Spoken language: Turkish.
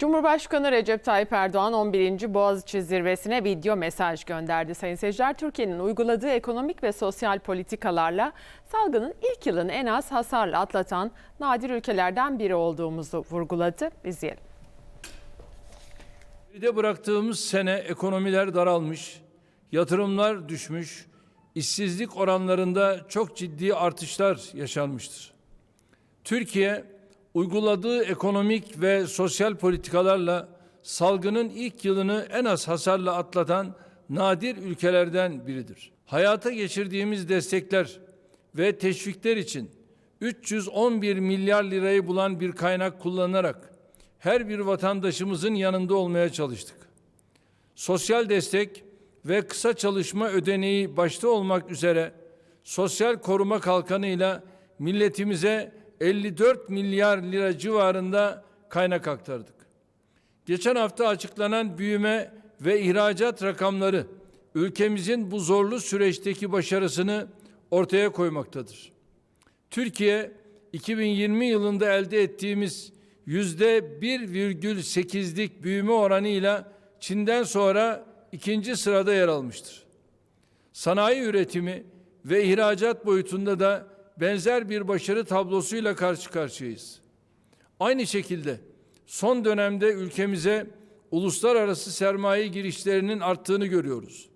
Cumhurbaşkanı Recep Tayyip Erdoğan 11. Boğaziçi Zirvesi'ne video mesaj gönderdi. Sayın seyirciler, Türkiye'nin uyguladığı ekonomik ve sosyal politikalarla salgının ilk yılını en az hasarla atlatan nadir ülkelerden biri olduğumuzu vurguladı. İzleyelim. Geride bıraktığımız sene ekonomiler daralmış, yatırımlar düşmüş, işsizlik oranlarında çok ciddi artışlar yaşanmıştır. Türkiye uyguladığı ekonomik ve sosyal politikalarla salgının ilk yılını en az hasarla atlatan nadir ülkelerden biridir. Hayata geçirdiğimiz destekler ve teşvikler için 311 milyar lirayı bulan bir kaynak kullanarak her bir vatandaşımızın yanında olmaya çalıştık. Sosyal destek ve kısa çalışma ödeneği başta olmak üzere sosyal koruma kalkanıyla milletimize 54 milyar lira civarında kaynak aktardık. Geçen hafta açıklanan büyüme ve ihracat rakamları ülkemizin bu zorlu süreçteki başarısını ortaya koymaktadır. Türkiye 2020 yılında elde ettiğimiz yüzde 1,8'lik büyüme oranıyla Çin'den sonra ikinci sırada yer almıştır. Sanayi üretimi ve ihracat boyutunda da benzer bir başarı tablosuyla karşı karşıyayız. Aynı şekilde son dönemde ülkemize uluslararası sermaye girişlerinin arttığını görüyoruz.